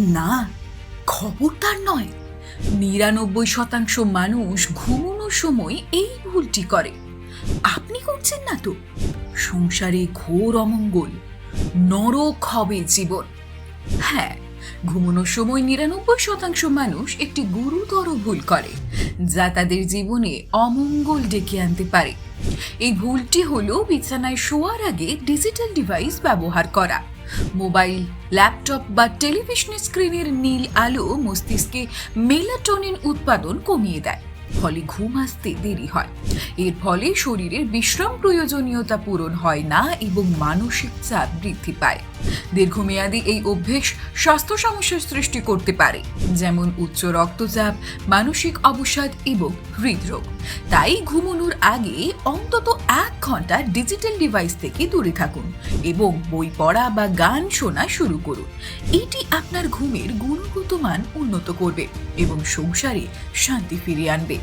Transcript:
না, খবরদার নয়। নিরানব্বই শতাংশ মানুষ ঘুমানোর সময় এই ভুলটি করে। আপনি করছেন না তো? সংসারে ঘোর অমঙ্গল, নরক হবে জীবন। হ্যাঁ ঘুমানোর সময় নিরানব্বই শতাংশ মানুষ একটি গুরুতর ভুল করে, যা তাদের জীবনে অমঙ্গল ডেকে আনতে পারে। এই ভুলটি হলো বিছানায় শোয়ার আগে ডিজিটাল ডিভাইস ব্যবহার করা। মোবাইল, ল্যাপটপ বা টেলিভিশনের স্ক্রিনের নীল আলো মস্তিষ্কে মেলাটোনিন উৎপাদন কমিয়ে দেয়। ফলে ঘুম আসতে দেরি হয়। এর ফলে শরীরের বিশ্রাম প্রয়োজনীয়তা পূরণ হয় না এবং মানসিক চাপ বৃদ্ধি পায়। দীর্ঘমেয়াদী এই অভ্যেস স্বাস্থ্য সমস্যার সৃষ্টি করতে পারে, যেমন উচ্চ রক্তচাপ, মানসিক অবসাদ এবং হৃদরোগ। তাই ঘুমানোর আগে অন্তত এক ঘণ্টা ডিজিটাল ডিভাইস থেকে দূরে থাকুন এবং বই পড়া বা গান শোনা শুরু করুন। এটি আপনার ঘুমের গুণগত মান উন্নত করবে এবং সংসারে শান্তি ফিরিয়ে আনবে।